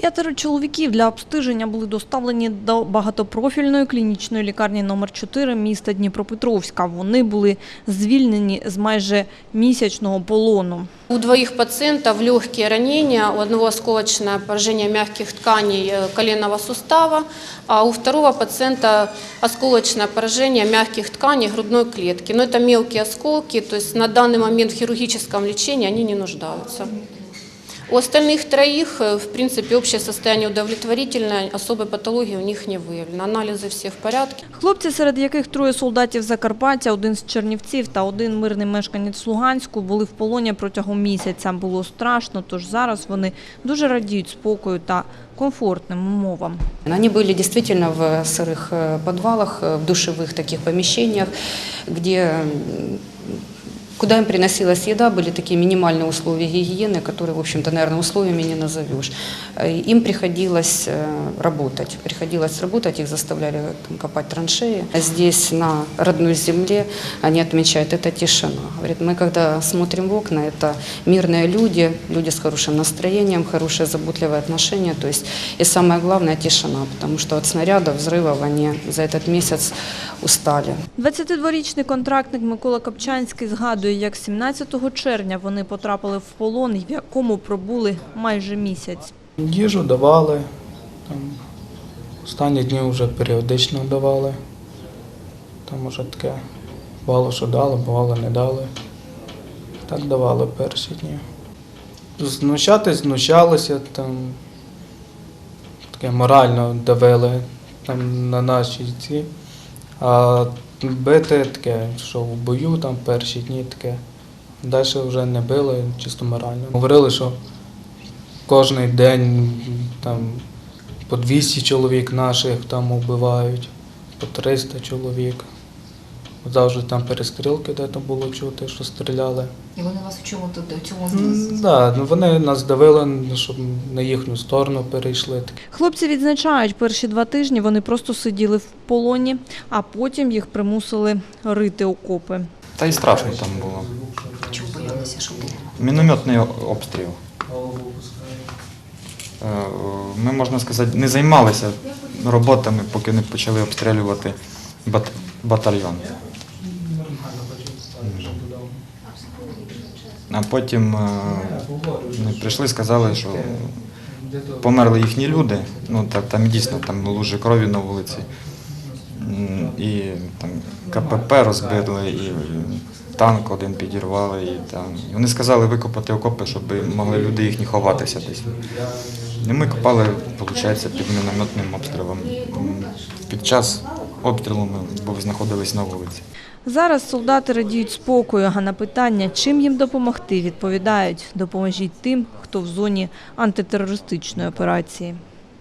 П'ятеро чоловіків для обстеження були доставлені до багатопрофільної клінічної лікарні номер 4 міста Дніпропетровська. Вони були звільнені з майже місячного полону. У двоих пациентов легкие ранения, у одного осколочное поражение мягких тканей э, коленного сустава, а у второго пациента осколочное поражение мягких тканей грудной клетки. Но это мелкие осколки, то есть на данный момент в хирургическом лечении они не нуждаются. У остальных троих, э, в принципе, общее состояние удовлетворительное, особой патологии у них не выявлено. Анализы все в порядке. Хлопці, серед яких троє солдатів Закарпаття, один з Чернівців та один мирний мешканець Луганську, були в полоні протягом місяця. Було страшно, тож зараз вони дуже радіють спокою та комфортним умовам. Они были действительно в сырых э, подвалах, э, в душевых таких помещениях, где м, куда им приносилась еда, были такие минимальные условия гигиены, которые, в общем-то, наверное, условиями не назовешь. Э, Им приходилось э, работать, приходилось работать, их заставляли там, копать траншеи. А Здесь, на родной земле, они отмечают, это тишина. Говорят, мы когда смотрим в окна, это мирные люди, люди с хорошим настроением, хорошее заботливое отношение, то есть и самое главное тишина, потому что от снарядов, взрывов они за этот месяц устали. 22-річний контрактник Микола Копчанський згадує, як 17 червня вони потрапили в полон, в якому пробули майже місяць. Їжу давали, там, останні дні вже періодично давали. Там уже таке бувало, що дали, бувало не дали. Так давали перші дні. Знущатись, знущалися, там таке морально давили там, на наші ці. А бити таке, що в бою там перші дні таке. Далі вже не били, чисто морально. Говорили, що кожен день там по 200 чоловік наших там вбивають, по 300 чоловік. Завжди там перестрілки, де там було чути, що стріляли. І вони вас в чому тут до цього змусили? М, Да, ну вони нас давили, щоб на їхню сторону перейшли. Хлопці відзначають, перші два тижні вони просто сиділи в полоні, а потім їх примусили рити окопи. Та й страшно там було. Чого боялися, що буде? Мінометний обстріл. Е, Ми, можна сказати, не займалися роботами, поки не почали обстрілювати бат- батальйон. А потім е, прийшли, сказали, що померли їхні люди. Ну, та, там дійсно там лужи крові на вулиці. І там КПП розбили, і танк один підірвали. І, там. і вони сказали викопати окопи, щоб могли люди їхні ховатися десь. І ми копали, виходить, під мінометним обстрілом. Під час обстрілу ми знаходились на вулиці. Зараз солдати радіють спокою, а на питання, чим їм допомогти, відповідають – допоможіть тим, хто в зоні антитерористичної операції.